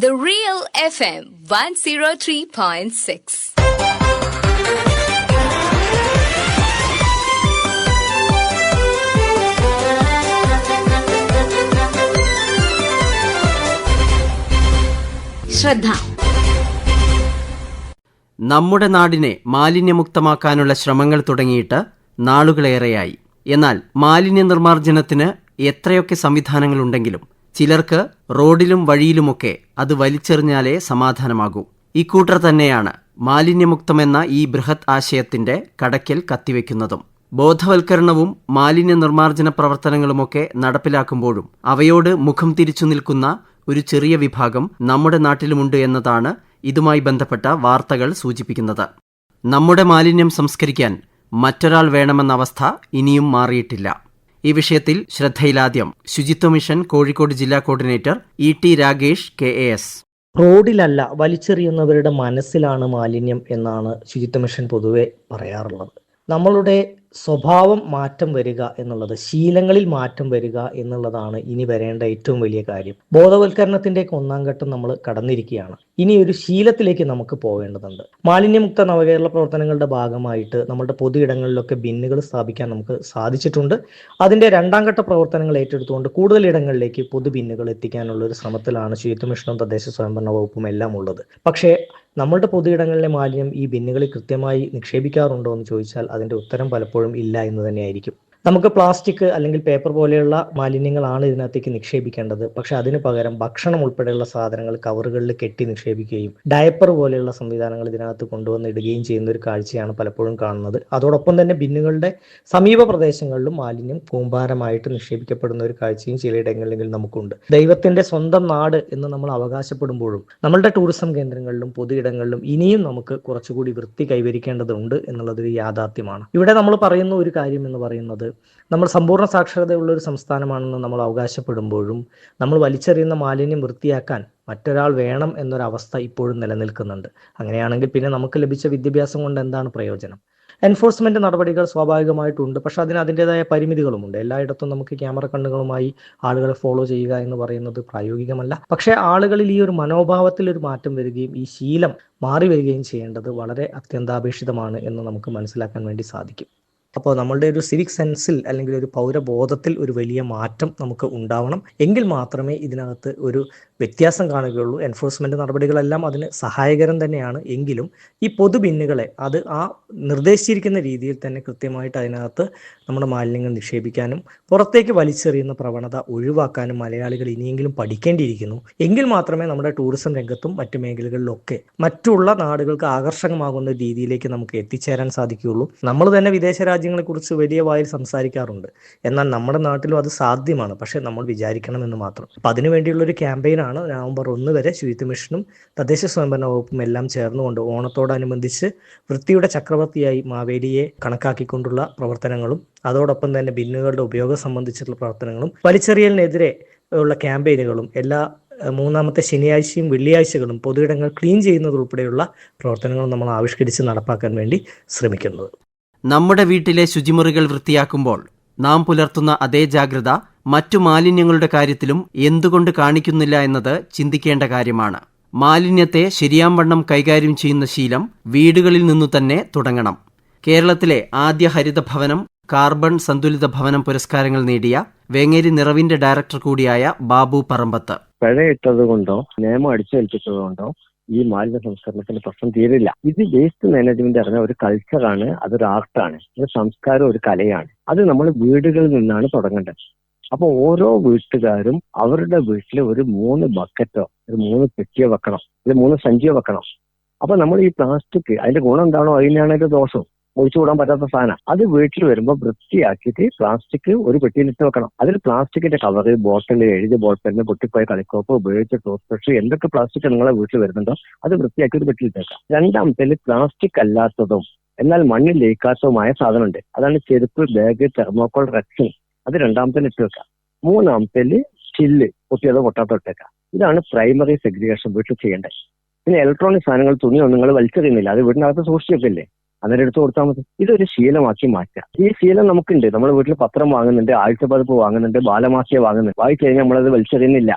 The Real FM 103.6. ശ്രദ്ധ നമ്മുടെ നാടിനെ മാലിന്യമുക്തമാക്കാനുള്ള ശ്രമങ്ങൾ തുടങ്ങിയിട്ട് നാളുകളേറെയായി എന്നാൽ മാലിന്യ നിർമ്മാർജനത്തിന് എത്രയൊക്കെ സംവിധാനങ്ങളുണ്ടെങ്കിലും ചിലർക്ക് റോഡിലും വഴിയിലുമൊക്കെ അത് വലിച്ചെറിഞ്ഞാലേ സമാധാനമാകൂ. ഇക്കൂട്ടർ തന്നെയാണ് മാലിന്യമുക്തമെന്ന ഈ ബൃഹത് ആശയത്തിന്റെ കടയ്ക്കൽ കത്തിവെക്കുന്നതും. ബോധവൽക്കരണവും മാലിന്യ നിർമ്മാർജന പ്രവർത്തനങ്ങളുമൊക്കെ നടപ്പിലാക്കുമ്പോഴും അവയോട് മുഖം തിരിച്ചു നിൽക്കുന്ന ഒരു ചെറിയ വിഭാഗം നമ്മുടെ നാട്ടിലുമുണ്ട് എന്നതാണ് ഇതുമായി ബന്ധപ്പെട്ട വാർത്തകൾ സൂചിപ്പിക്കുന്നത്. നമ്മുടെ മാലിന്യം സംസ്കരിക്കാൻ മറ്റൊരാൾ വേണമെന്ന അവസ്ഥ ഇനിയും മാറിയിട്ടില്ല. ഈ വിഷയത്തിൽ ശ്രദ്ധയിലാദ്യം ശുചിത്വ മിഷൻ കോഴിക്കോട് ജില്ലാ coordinator E T Ragesh K A S. റോഡിലല്ല വലിച്ചെറിയുന്നവരുടെ മനസ്സിലാണ് മാലിന്യം എന്നാണ് ശുചിത്വ മിഷൻ പൊതുവെ പറയാറുള്ളത്. നമ്മളുടെ സ്വഭാവം മാറ്റം വരിക എന്നുള്ളത് ശീലങ്ങളിൽ മാറ്റം വരിക എന്നുള്ളതാണ് ഇനി വരേണ്ട ഏറ്റവും വലിയ കാര്യം. ബോധവൽക്കരണത്തിന്റെ ഒന്നാം ഘട്ടം നമ്മൾ കടന്നിരിക്കുകയാണ്. ഇനി ഒരു ശീലത്തിലേക്ക് നമുക്ക് പോകേണ്ടതുണ്ട് മാലിന്യമുക്ത നവകേരള പ്രവർത്തനങ്ങളുടെ ഭാഗമായിട്ട് നമ്മുടെ പൊതു ഇടങ്ങളിലൊക്കെ ബിന്നുകൾ സ്ഥാപിക്കാൻ നമുക്ക് സാധിച്ചിട്ടുണ്ട്. അതിന്റെ രണ്ടാം ഘട്ട പ്രവർത്തനങ്ങൾ ഏറ്റെടുത്തുകൊണ്ട് കൂടുതൽ ഇടങ്ങളിലേക്ക് പൊതു ബിന്നുകൾ എത്തിക്കാനുള്ള ഒരു ശ്രമത്തിലാണ് ശുചിത്വ മിഷനും തദ്ദേശ സ്വയംഭരണ വകുപ്പും എല്ലാം ഉള്ളത് പക്ഷേ നമ്മളുടെ പൊതുയിടങ്ങളിലെ മാലിന്യം ഈ ബിന്നുകളിൽ കൃത്യമായി നിക്ഷേപിക്കാറുണ്ടോ എന്ന് ചോദിച്ചാൽ അതിന്റെ ഉത്തരം പലപ്പോഴും ഇല്ല എന്ന് തന്നെയായിരിക്കും. നമുക്ക് പ്ലാസ്റ്റിക് അല്ലെങ്കിൽ പേപ്പർ പോലെയുള്ള മാലിന്യങ്ങളാണ് ഇതിനകത്തേക്ക് നിക്ഷേപിക്കേണ്ടത്. പക്ഷെ അതിന് പകരം ഭക്ഷണം ഉൾപ്പെടെയുള്ള സാധനങ്ങൾ കവറുകളിൽ കെട്ടി നിക്ഷേപിക്കുകയും ഡയപ്പർ പോലെയുള്ള സംവിധാനങ്ങൾ ഇതിനകത്ത് കൊണ്ടുവന്ന് ഇടുകയും ചെയ്യുന്ന ഒരു കാഴ്ചയാണ് പലപ്പോഴും കാണുന്നത്. അതോടൊപ്പം തന്നെ ബിന്നുകളുടെ സമീപ പ്രദേശങ്ങളിലും മാലിന്യം കൂമ്പാരമായിട്ട് നിക്ഷേപിക്കപ്പെടുന്ന ഒരു കാഴ്ചയും ചിലയിടങ്ങളിൽ നമുക്കുണ്ട്. ദൈവത്തിന്റെ സ്വന്തം നാട് എന്ന് നമ്മൾ അവകാശപ്പെടുമ്പോഴും നമ്മളുടെ ടൂറിസം കേന്ദ്രങ്ങളിലും പൊതു ഇടങ്ങളിലും ഇനിയും നമുക്ക് കുറച്ചുകൂടി വൃത്തി കൈവരിക്കേണ്ടതുണ്ട് എന്നുള്ളതൊരു യാഥാർത്ഥ്യമാണ്. ഇവിടെ നമ്മൾ പറയുന്ന ഒരു കാര്യം എന്ന് പറയുന്നത് നമ്മൾ സമ്പൂർണ സാക്ഷരതയുള്ള ഒരു സംസ്ഥാനമാണെന്ന് നമ്മൾ അവകാശപ്പെടുമ്പോഴും നമ്മൾ വലിച്ചെറിയുന്ന മാലിന്യം വൃത്തിയാക്കാൻ മറ്റൊരാൾ വേണം എന്നൊരവസ്ഥ ഇപ്പോഴും നിലനിൽക്കുന്നുണ്ട്. അങ്ങനെയാണെങ്കിൽ പിന്നെ നമുക്ക് ലഭിച്ച വിദ്യാഭ്യാസം കൊണ്ട് എന്താണ് പ്രയോജനം? എൻഫോഴ്സ്മെന്റ് നടപടികൾ സ്വാഭാവികമായിട്ടുണ്ട്. പക്ഷെ അതിന് അതിന്റെതായ പരിമിതികളുമുണ്ട്. എല്ലായിടത്തും നമുക്ക് ക്യാമറ കണ്ണുകളുമായി ആളുകളെ ഫോളോ ചെയ്യുക എന്ന് പറയുന്നത് പ്രായോഗികമല്ല. പക്ഷേ ആളുകളിൽ ഈ ഒരു മനോഭാവത്തിൽ ഒരു മാറ്റം വരികയും ഈ ശീലം മാറി വരികയും ചെയ്യേണ്ടത് വളരെ അത്യന്താപേക്ഷിതമാണ് എന്ന് നമുക്ക് മനസ്സിലാക്കാൻ വേണ്ടി സാധിക്കും. അപ്പോൾ നമ്മളുടെ ഒരു സിവിക് സെൻസിൽ അല്ലെങ്കിൽ ഒരു പൗരബോധത്തിൽ ഒരു വലിയ മാറ്റം നമുക്ക് ഉണ്ടാവണം. എങ്കിൽ മാത്രമേ ഇതിനകത്ത് ഒരു വ്യത്യാസം കാണുകയുള്ളൂ. എൻഫോഴ്സ്മെന്റ് നടപടികളെല്ലാം അതിന് സഹായകരം തന്നെയാണ്. എങ്കിലും ഈ പൊതു ബിന്നുകളെ അത് ആ നിർദ്ദേശിച്ചിരിക്കുന്ന രീതിയിൽ തന്നെ കൃത്യമായിട്ട് അതിനകത്ത് നമ്മുടെ മാലിന്യങ്ങൾ നിക്ഷേപിക്കാനും പുറത്തേക്ക് വലിച്ചെറിയുന്ന പ്രവണത ഒഴിവാക്കാനും മലയാളികൾ ഇനിയെങ്കിലും പഠിക്കേണ്ടിയിരിക്കുന്നു. എങ്കിൽ മാത്രമേ നമ്മുടെ ടൂറിസം രംഗത്തും മറ്റ് മേഖലകളിലൊക്കെ മറ്റുള്ള നാടുകൾക്ക് ആകർഷകമാകുന്ന രീതിയിലേക്ക് നമുക്ക് എത്തിച്ചേരാൻ സാധിക്കുകയുള്ളൂ. നമ്മൾ തന്നെ വിദേശ കുറിച്ച് വലിയ വായിൽ സംസാരിക്കാറുണ്ട്. എന്നാൽ നമ്മുടെ നാട്ടിലും അത് സാധ്യമാണ്. പക്ഷേ നമ്മൾ വിചാരിക്കണം എന്ന് മാത്രം. അപ്പൊ അതിനുവേണ്ടിയുള്ള ഒരു ക്യാമ്പയിനാണ് നവംബർ ഒന്ന് വരെ ശുചിത്വ മിഷനും തദ്ദേശ സ്വയംഭരണ വകുപ്പും എല്ലാം ചേർന്നുകൊണ്ട് ഓണത്തോടനുബന്ധിച്ച് വൃത്തിയുടെ ചക്രവർത്തിയായി മാവേലിയെ കണക്കാക്കിക്കൊണ്ടുള്ള പ്രവർത്തനങ്ങളും അതോടൊപ്പം തന്നെ ബിന്നുകളുടെ ഉപയോഗം സംബന്ധിച്ചിട്ടുള്ള പ്രവർത്തനങ്ങളും വലിച്ചെറിയലിനെതിരെ ഉള്ള ക്യാമ്പയിനുകളും എല്ലാ മൂന്നാമത്തെ ശനിയാഴ്ചയും വെള്ളിയാഴ്ചകളും പൊതുയിടങ്ങൾ ക്ലീൻ ചെയ്യുന്നത് ഉൾപ്പെടെയുള്ള പ്രവർത്തനങ്ങളും നമ്മൾ ആവിഷ്കരിച്ച് നടപ്പാക്കാൻ വേണ്ടി ശ്രമിക്കുന്നത്. നമ്മുടെ വീട്ടിലെ ശുചിമുറികൾ വൃത്തിയാക്കുമ്പോൾ നാം പുലർത്തുന്ന അതേ ജാഗ്രത മറ്റു മാലിന്യങ്ങളുടെ കാര്യത്തിലും എന്തുകൊണ്ട് കാണിക്കുന്നില്ല എന്നത് ചിന്തിക്കേണ്ട കാര്യമാണ്. മാലിന്യത്തെ ശരിയാംവണ്ണം കൈകാര്യം ചെയ്യുന്ന ശീലം വീടുകളിൽ നിന്നു തന്നെ തുടങ്ങണം. കേരളത്തിലെ ആദ്യ ഹരിത ഭവനം കാർബൺ സന്തുലിത ഭവനം പുരസ്കാരങ്ങൾ നേടിയ വേങ്ങേരി നിറവിന്റെ ഡയറക്ടർ കൂടിയായ ബാബു പറമ്പത്ത്. പിഴയിട്ടത് കൊണ്ടോ നിയമം അടിച്ചേൽപ്പിച്ചത് കൊണ്ടോ ഈ മാലിന്യ സംസ്കരണത്തിന് പ്രശ്നം തീരില്ല. ഇത് വേസ്റ്റ് മാനേജ്മെന്റ് പറഞ്ഞ ഒരു കൾച്ചറാണ് അതൊരു ആർട്ടാണ് ഒരു സംസ്കാരം ഒരു കലയാണ്. അത് നമ്മൾ വീടുകളിൽ നിന്നാണ് തുടങ്ങേണ്ടത്. അപ്പൊ ഓരോ വീട്ടുകാരും അവരുടെ വീട്ടിൽ ഒരു മൂന്ന് ബക്കറ്റോ ഒരു മൂന്ന് പെട്ടിയോ വെക്കണം ഒരു മൂന്ന് സഞ്ചിയോ വെക്കണം. അപ്പൊ നമ്മൾ ഈ പ്ലാസ്റ്റിക് അതിന്റെ ഗുണം എന്താണോ അതിനാണ് അതിന്റെ ദോഷവും ഒഴിച്ചുകൂടാൻ പറ്റാത്ത സാധനം. അത് വീട്ടിൽ വരുമ്പോൾ വൃത്തിയാക്കിയിട്ട് പ്ലാസ്റ്റിക് ഒരു പെട്ടിയിലിട്ട് വെക്കണം. അതിൽ പ്ലാസ്റ്റിക്കിന്റെ കവറ് ബോട്ടിൽ എഴുതി ബോട്ടിലിന് പൊട്ടിപ്പോയ കളിക്കോപ്പ് ഉപയോഗിച്ച ടൂത്ത് ബ്രഷ് എന്തൊക്കെ പ്ലാസ്റ്റിക് നിങ്ങളെ വീട്ടിൽ വരുന്നുണ്ടോ അത് വൃത്തിയാക്കി ഒരു പെട്ടിയിലിട്ടേക്കാം രണ്ടാമത്തേൽ പ്ലാസ്റ്റിക് അല്ലാത്തതും എന്നാൽ മണ്ണിൽ ലയിക്കാത്തതുമായ സാധനമുണ്ട്. അതാണ് ചെരുപ്പ് ബാഗ് തെർമോക്കോൾ റക്ഷൻ അത് രണ്ടാമത്തെ ഇട്ട് വെക്കാം. മൂന്നാമത്തെ ചില്ല് പൊട്ടിയതോ പൊട്ടാത്തോ ഇട്ടേക്കാം ഇതാണ് പ്രൈമറി സെഗ്രിഗേഷൻ വീട്ടിൽ ചെയ്യേണ്ടത്. പിന്നെ ഇലക്ട്രോണിക് സാധനങ്ങൾ തുണിയോ നിങ്ങൾ വലിച്ചെറിയുന്നില്ല. അത് വീടിനകത്ത് സൂക്ഷിച്ചൊക്കെ അന്നേരം എടുത്തു കൊടുത്താൽ മതി. ഇതൊരു ശീലമാക്കി മാറ്റാം. ഈ ശീലം നമുക്കുണ്ട്. നമ്മുടെ വീട്ടിൽ പത്രം വാങ്ങുന്നുണ്ട് ആഴ്ച പതിപ്പ് വാങ്ങുന്നുണ്ട് ബാലമാസിക വാങ്ങുന്നുണ്ട്. വായിച്ചു കഴിഞ്ഞാൽ നമ്മളത് വലിച്ചെറിയുന്നില്ല.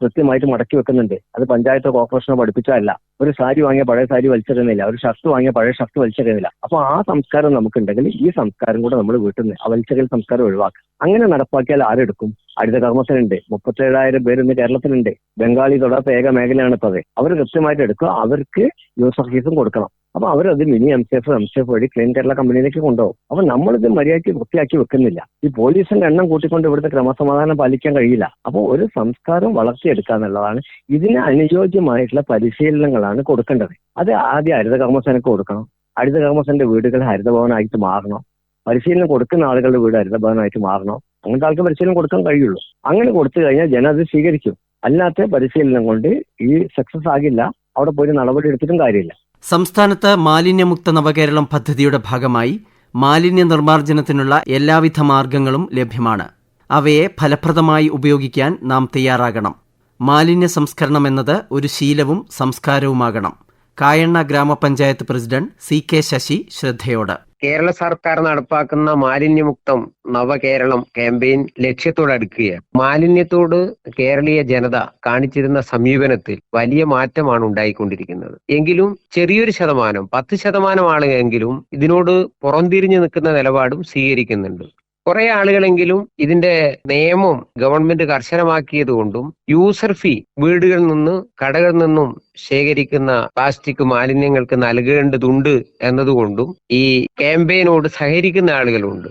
കൃത്യമായിട്ട് മടക്കി വെക്കുന്നുണ്ട്. അത് പഞ്ചായത്തോ കോർപ്പറേഷനോ പഠിപ്പിച്ചതല്ല. ഒരു സാരി വാങ്ങിയ പഴയ സാരി വലിച്ചെറിയുന്നില്ല. ഒരു ഷർട്ട് വാങ്ങിയ പഴയ ഷർട്ട് വലിച്ചെറിയുന്നില്ല. അപ്പൊ ആ സംസ്കാരം നമുക്കുണ്ടെങ്കിൽ ഈ സംസ്കാരം കൂടെ നമ്മൾ വീട്ടിൽ നിന്ന് ആ വലിച്ചെറിയൽ സംസ്കാരം ഒഴിവാക്കുക അങ്ങനെ നടപ്പാക്കിയാൽ ആരെടുക്കും? ഹരിത കർമ്മത്തിനുണ്ട് മുപ്പത്തേഴായിരം പേര് ഇന്ന് കേരളത്തിലുണ്ട്. ബംഗാളി തൊടാത്ത ഏക മേഖലയാണ് ഇപ്പൊ അവർ കൃത്യമായിട്ട് എടുക്കുക. അവർക്ക് യൂസർ ഫീസും കൊടുക്കണം. അപ്പൊ അവരത് mini M C F M C F വഴി ക്ലീൻ കേരള കമ്പനിയിലേക്ക് കൊണ്ടുപോകും. അപ്പൊ നമ്മളിത് മര്യാദയ്ക്ക് വൃത്തിയാക്കി വെക്കുന്നില്ല. ഈ പോലീസിന്റെ എണ്ണം കൂട്ടിക്കൊണ്ട് ഇവിടുത്തെ ക്രമസമാധാനം പാലിക്കാൻ കഴിയില്ല. അപ്പോൾ ഒരു സംസ്കാരം വളർത്തിയെടുക്കുക എന്നുള്ളതാണ് ഇതിന് അനുയോജ്യമായിട്ടുള്ള പരിശീലനങ്ങളാണ് കൊടുക്കേണ്ടത്. അത് ആദ്യം ഹരിത കർമ്മസേനക്ക് കൊടുക്കണം. ഹരിത കർമ്മസേനന്റെ വീടുകൾ ഹരിതഭവനായിട്ട് മാറണം. പരിശീലനം കൊടുക്കുന്ന ആളുകളുടെ വീട് ഹരിതഭവനായിട്ട് മാറണം. അങ്ങനത്തെ ആൾക്ക് പരിശീലനം കൊടുക്കാൻ കഴിയുള്ളൂ. അങ്ങനെ കൊടുത്തു കഴിഞ്ഞാൽ ജനം അത് സ്വീകരിക്കും. അല്ലാത്ത പരിശീലനം കൊണ്ട് ഈ സക്സസ് ആകില്ല. അവിടെ പോയി നടപടി എടുത്തിട്ടും കാര്യമില്ല. സംസ്ഥാനത്ത് മാലിന്യമുക്ത നവകേരളം പദ്ധതിയുടെ ഭാഗമായി മാലിന്യ നിർമ്മാർജനത്തിനുള്ള എല്ലാവിധ മാർഗങ്ങളും ലഭ്യമാണ്. അവയെ ഫലപ്രദമായി ഉപയോഗിക്കാൻ നാം തയ്യാറാകണം. മാലിന്യ സംസ്കരണം എന്നത് ഒരു ശീലവും സംസ്കാരവുമാകണം. Kayanna gramapanchayat president C K Sasi ശ്രദ്ധയോട്. Kerala സർക്കാർ നടപ്പാക്കുന്ന മാലിന്യമുക്തം നവകേരളം ക്യാമ്പയിൻ ലക്ഷ്യത്തോടടുക്കുകയാണ് മാലിന്യത്തോട് കേരളീയ ജനത കാണിച്ചിരുന്ന സമീപനത്തിൽ വലിയ മാറ്റമാണ് ഉണ്ടായിക്കൊണ്ടിരിക്കുന്നത്. എങ്കിലും ചെറിയൊരു ശതമാനം പത്ത് ശതമാനം ആളുകളെങ്കിലും ഇതിനോട് പുറംതിരിഞ്ഞു നിൽക്കുന്ന നിലപാടും സ്വീകരിക്കുന്നുണ്ട്. കുറെ ആളുകളെങ്കിലും ഇതിന്റെ നിയമം ഗവൺമെന്റ് കർശനമാക്കിയത് കൊണ്ടും യൂസർ ഫീ വീടുകളിൽ നിന്ന് കടകളിൽ നിന്നും ശേഖരിക്കുന്ന പ്ലാസ്റ്റിക് മാലിന്യങ്ങൾക്ക് നൽകേണ്ടതുണ്ട് എന്നതുകൊണ്ടും ഈ ക്യാമ്പയിനോട് സഹകരിക്കുന്ന ആളുകളുണ്ട്.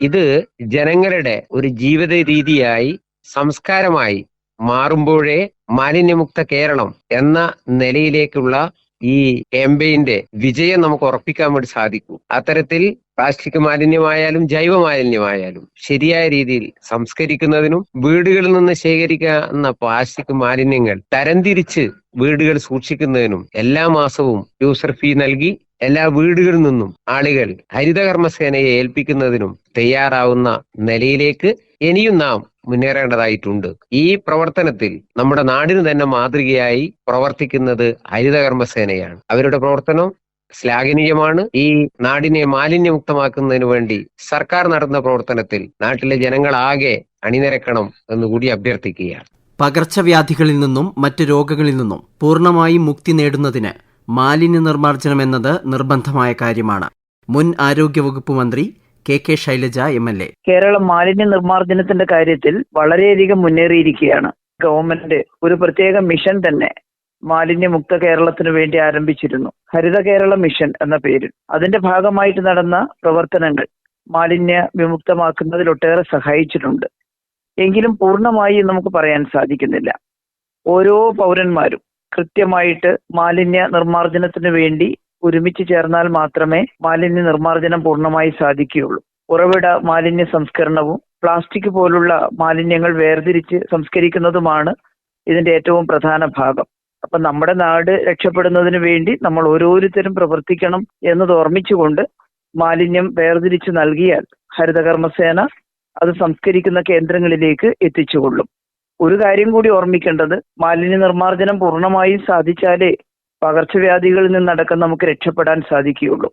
ഇത് ജനങ്ങളുടെ ഒരു ജീവിത രീതിയായി സംസ്കാരമായി മാറുമ്പോഴേ മാലിന്യമുക്ത കേരളം എന്ന നിലയിലേക്കുള്ള ഈ ക്യാമ്പയിന്റെ വിജയം നമുക്ക് ഉറപ്പിക്കാൻ വേണ്ടി സാധിക്കും. അത്തരത്തിൽ പ്ലാസ്റ്റിക് മാലിന്യമായാലും ജൈവ മാലിന്യമായാലും ശരിയായ രീതിയിൽ സംസ്കരിക്കുന്നതിനും വീടുകളിൽ നിന്ന് ശേഖരിക്കുന്ന പ്ലാസ്റ്റിക് മാലിന്യങ്ങൾ തരംതിരിച്ച് വീടുകൾ സൂക്ഷിക്കുന്നതിനും എല്ലാ മാസവും യൂസർ ഫീ നൽകി എല്ലാ വീടുകളിൽ നിന്നും ആളുകൾ ഹരിതകർമ്മസേനയെ ഏൽപ്പിക്കുന്നതിനും തയ്യാറാവുന്ന നിലയിലേക്ക് ഇനിയും നാം മുന്നേറേണ്ടതായിട്ടുണ്ട്. ഈ പ്രവർത്തനത്തിൽ നമ്മുടെ നാടിന് തന്നെ മാതൃകയായി പ്രവർത്തിക്കുന്നത് ഹരിതകർമ്മസേനയാണ്. അവരുടെ പ്രവർത്തനം ശ്ലാഘനീയമാണ്. ഈ നാടിനെ മാലിന്യമുക്തമാക്കുന്നതിന് വേണ്ടി സർക്കാർ നടത്തുന്ന പ്രവർത്തനത്തിൽ നാട്ടിലെ ജനങ്ങളാകെ അണിനിരക്കണം എന്നുകൂടി അഭ്യർത്ഥിക്കുകയാണ്. പകർച്ചവ്യാധികളിൽ നിന്നും മറ്റ് രോഗങ്ങളിൽ നിന്നും പൂർണമായും മുക്തി നേടുന്നതിന് മാലിന്യ നിർമ്മാർജനം എന്നത് നിർബന്ധമായ കാര്യമാണ്. മുൻ ആരോഗ്യവകുപ്പ് മന്ത്രി K K Shailaja M L A. Keralam മാലിന്യ നിർമ്മാർജനത്തിന്റെ കാര്യത്തിൽ വളരെയധികം മുന്നേറിയിരിക്കുകയാണ്. ഗവൺമെന്റ് ഒരു പ്രത്യേക മിഷൻ തന്നെ മാലിന്യമുക്ത കേരളത്തിന് വേണ്ടി ആരംഭിച്ചിരുന്നു. ഹരിത കേരള മിഷൻ എന്ന പേരിൽ. അതിന്റെ ഭാഗമായിട്ട് നടന്ന പ്രവർത്തനങ്ങൾ മാലിന്യ വിമുക്തമാക്കുന്നതിൽ ഒട്ടേറെ സഹായിച്ചിട്ടുണ്ട്. എങ്കിലും പൂർണമായി നമുക്ക് പറയാൻ സാധിക്കുന്നില്ല. ഓരോ പൗരന്മാരും കൃത്യമായിട്ട് മാലിന്യ നിർമ്മാർജനത്തിന് വേണ്ടി ഒരുമിച്ച് ചേർന്നാൽ മാത്രമേ മാലിന്യ നിർമ്മാർജനം പൂർണമായി സാധിക്കുകയുള്ളൂ. ഉറവിട മാലിന്യ സംസ്കരണവും പ്ലാസ്റ്റിക് പോലുള്ള മാലിന്യങ്ങൾ വേർതിരിച്ച് സംസ്കരിക്കുന്നതുമാണ് ഇതിന്റെ ഏറ്റവും പ്രധാന ഭാഗം. അപ്പൊ നമ്മുടെ നാട് രക്ഷപ്പെടുന്നതിന് വേണ്ടി നമ്മൾ ഓരോരുത്തരും പ്രവർത്തിക്കണം എന്നത് ഓർമ്മിച്ചുകൊണ്ട് മാലിന്യം വേർതിരിച്ച് നൽകിയാൽ ഹരിതകർമ്മസേന അത് സംസ്കരിക്കുന്ന കേന്ദ്രങ്ങളിലേക്ക് എത്തിച്ചുകൊള്ളും. ഒരു കാര്യം കൂടി ഓർമ്മിക്കേണ്ടത് മാലിന്യ നിർമ്മാർജനം പൂർണമായും സാധിച്ചാലേ പകർച്ചവ്യാധികളിൽ നിന്നടക്കം നമുക്ക് രക്ഷപ്പെടാൻ സാധിക്കുകയുള്ളൂ.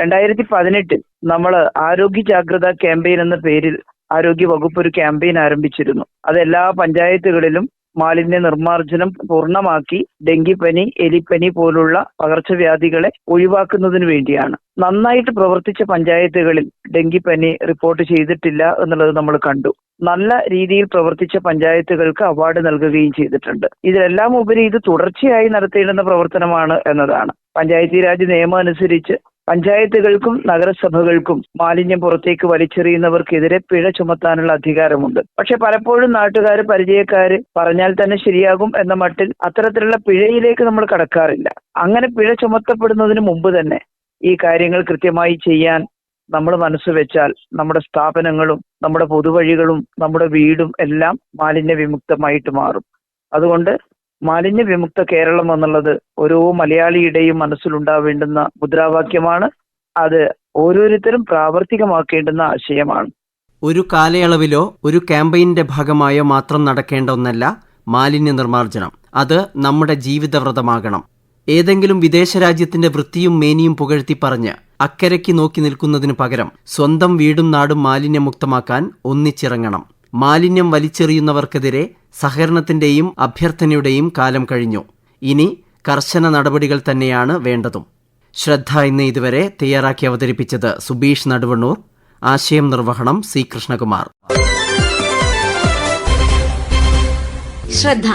രണ്ടായിരത്തി പതിനെട്ടിൽ നമ്മൾ ആരോഗ്യ ജാഗ്രത ക്യാമ്പയിൻ എന്ന പേരിൽ ആരോഗ്യ വകുപ്പ് ഒരു ക്യാമ്പയിൻ ആരംഭിച്ചിരുന്നു. അത് എല്ലാ പഞ്ചായത്തുകളിലും മാലിന്യ നിർമ്മാർജനം പൂർണമാക്കി ഡെങ്കിപ്പനി എലിപ്പനി പോലുള്ള പകർച്ചവ്യാധികളെ ഒഴിവാക്കുന്നതിന് വേണ്ടിയാണ്. നന്നായിട്ട് പ്രവർത്തിച്ച പഞ്ചായത്തുകളിൽ ഡെങ്കിപ്പനി റിപ്പോർട്ട് ചെയ്തിട്ടില്ല എന്നുള്ളത് നമ്മൾ കണ്ടു. നല്ല രീതിയിൽ പ്രവർത്തിച്ച പഞ്ചായത്തുകൾക്ക് അവാർഡ് നൽകുകയും ചെയ്തിട്ടുണ്ട്. ഇതിലെല്ലാം ഉപരി ഇത് തുടർച്ചയായി നടത്തേണ്ടുന്ന പ്രവർത്തനമാണ് എന്നതാണ്. പഞ്ചായത്തി രാജ് നിയമം അനുസരിച്ച് പഞ്ചായത്തുകൾക്കും നഗരസഭകൾക്കും മാലിന്യം പുറത്തേക്ക് വലിച്ചെറിയുന്നവർക്കെതിരെ പിഴ ചുമത്താനുള്ള അധികാരമുണ്ട്. പക്ഷെ പലപ്പോഴും നാട്ടുകാർ പരിചയക്കാര് പറഞ്ഞാൽ തന്നെ ശരിയാകും എന്ന മട്ടിൽ അത്തരത്തിലുള്ള പിഴയിലേക്ക് നമ്മൾ കടക്കാറില്ല. അങ്ങനെ പിഴ ചുമത്തപ്പെടുന്നതിന് മുമ്പ് തന്നെ ഈ കാര്യങ്ങൾ കൃത്യമായി ചെയ്യാൻ നമ്മൾ മനസ്സ് വെച്ചാൽ നമ്മുടെ സ്ഥാപനങ്ങളും നമ്മുടെ പൊതുവഴികളും നമ്മുടെ വീടും എല്ലാം മാലിന്യ വിമുക്തമായിട്ട് മാറും. അതുകൊണ്ട് മാലിന്യ വിമുക്ത കേരളം എന്നുള്ളത് ഓരോ മലയാളിയുടെയും മനസ്സിലുണ്ടാവേണ്ടുന്ന മുദ്രാവാക്യമാണ്. അത് ഓരോരുത്തരും പ്രാവർത്തികമാക്കേണ്ടുന്ന ആശയമാണ്. ഒരു കാലയളവിലോ ഒരു ക്യാമ്പയിന്റെ ഭാഗമായോ മാത്രം നടക്കേണ്ട ഒന്നല്ല മാലിന്യ നിർമ്മാർജനം. അത് നമ്മുടെ ജീവിതവ്രതമാകണം. ഏതെങ്കിലും വിദേശ രാജ്യത്തിന്റെ വൃത്തിയും മേനിയും പുകഴ്ത്തി പറഞ്ഞ് അക്കരയ്ക്ക് നോക്കി നിൽക്കുന്നതിനു പകരം സ്വന്തം വീടും നാടും മാലിന്യമുക്തമാക്കാൻ ഒന്നിച്ചിറങ്ങണം. മാലിന്യം വലിച്ചെറിയുന്നവർക്കെതിരെ സഹകരണത്തിന്റെയും അഭ്യർത്ഥനയുടെയും കാലം കഴിഞ്ഞു. ഇനി കർശന നടപടികൾ തന്നെയാണ് വേണ്ടതും. ശ്രദ്ധ ഇന്ന് ഇതുവരെ തയ്യാറാക്കി അവതരിപ്പിച്ചത് സുബീഷ് നടുവണ്ണൂർ. ആശയം നിർവഹണം സി കൃഷ്ണകുമാർ. ശ്രദ്ധ.